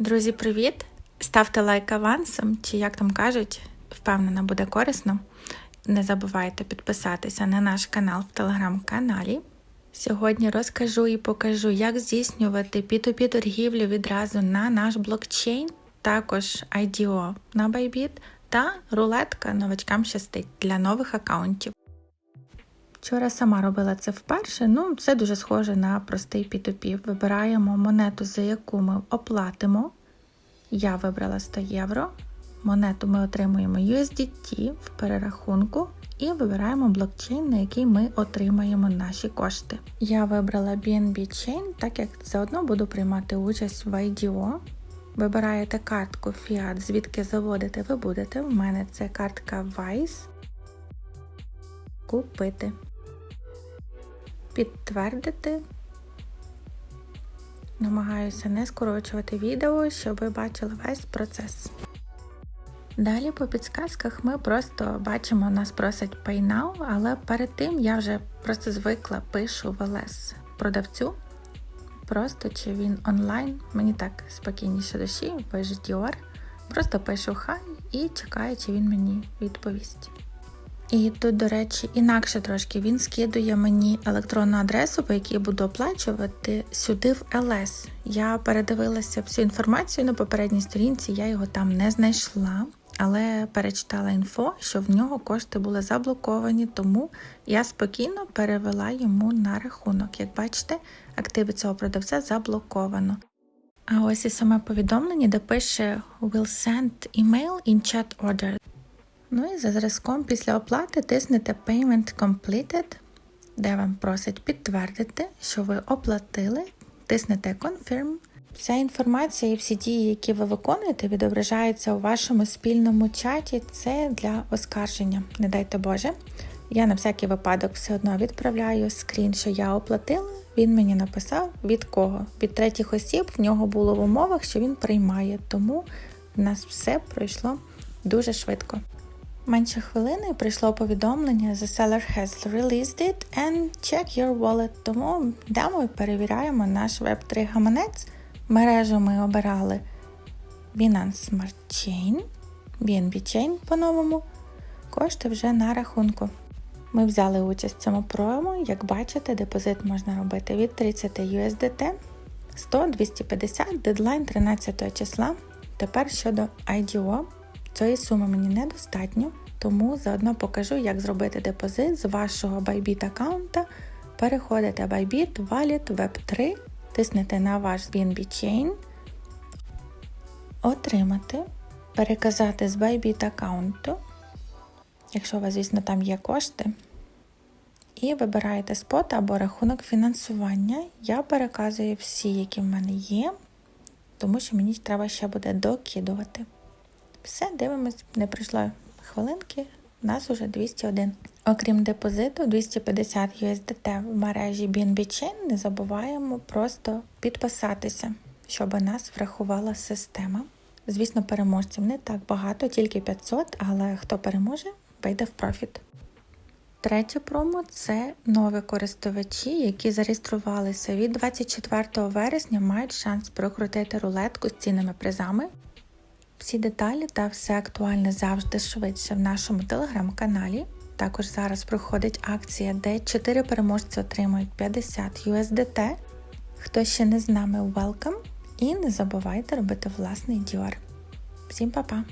Друзі, привіт! Ставте лайк авансом, чи як там кажуть, впевнена, буде корисно. Не забувайте підписатися на наш канал в телеграм-каналі. Сьогодні розкажу і покажу, як здійснювати P2P торгівлю відразу на наш блокчейн, також IDO на Bybit та рулетка новачкам щастить для нових аккаунтів. Вчора сама робила це вперше. Ну, це дуже схоже на простий P2P. Вибираємо монету, за яку ми оплатимо. Я вибрала 100 євро. Монету ми отримуємо USDT в перерахунку і вибираємо блокчейн, на який ми отримаємо наші кошти. Я вибрала BNB Chain, так як заодно буду приймати участь в IDO. Вибираєте картку Fiat, звідки заводити ви будете. У мене це картка Wise. Купити. Підтвердити. Намагаюся не скорочувати відео, щоб ви бачили весь процес. Далі по підсказках ми просто бачимо, нас просять Pay Now, але перед тим я вже просто звикла пишу в ЛС продавцю. Просто чи він онлайн, мені так спокійніше душі, ви ж Dior. Просто пишу хай і чекаю, чи він мені відповість. І тут, до речі, інакше трошки він скидує мені електронну адресу, по якій буду оплачувати сюди в ЛС. Я передивилася всю інформацію на попередній сторінці, я його там не знайшла, але перечитала інфо, що в нього кошти були заблоковані, тому я спокійно перевела йому на рахунок. Як бачите, активи цього продавця заблоковано. А ось і саме повідомлення, де пише Will send email in chat order. Ну і за зразком після оплати тиснете Payment Completed, де вам просить підтвердити, що ви оплатили, тиснете Confirm. Вся інформація і всі дії, які ви виконуєте, відображаються у вашому спільному чаті. Це для оскарження. Не дайте Боже. Я на всякий випадок все одно відправляю скрін, що я оплатила. Він мені написав від кого? Від третіх осіб в нього було в умовах, що він приймає. Тому в нас все пройшло дуже швидко. Менше хвилини прийшло повідомлення The seller has released it and check your wallet. Тому йдемо і перевіряємо наш Web3 гаманець. Мережу ми обирали Binance Smart Chain, BNB Chain по-новому. Кошти вже на рахунку. Ми взяли участь в цьому промо. Як бачите, депозит можна робити від 30 USDT 100-250, дедлайн 13 числа. Тепер щодо IDO. Цієї суми мені недостатньо, тому заодно покажу, як зробити депозит з вашого Bybit аккаунта. Переходите Bybit, Wallet, Web3, тиснете на ваш BNB Chain, отримати, переказати з Bybit аккаунту, якщо у вас, звісно, там є кошти. І вибираєте спот або рахунок фінансування. Я переказую всі, які в мене є, тому що мені треба ще буде докидувати. Все, дивимось, не пройшло хвилинки, у нас уже 201. Окрім депозиту 250 USDT в мережі BNB Chain, не забуваємо просто підписатися, щоб нас врахувала система. Звісно, переможців не так багато, тільки 500, але хто переможе, вийде в профіт. Третє промо це нові користувачі, які зареєструвалися від 24 вересня, мають шанс прокрутити рулетку з цінними призами. Всі деталі та все актуальне завжди швидше в нашому телеграм-каналі. Також зараз проходить акція, де 4 переможці отримують 50 USDT. Хто ще не з нами, welcome! І не забувайте робити власний діор. Всім па-па!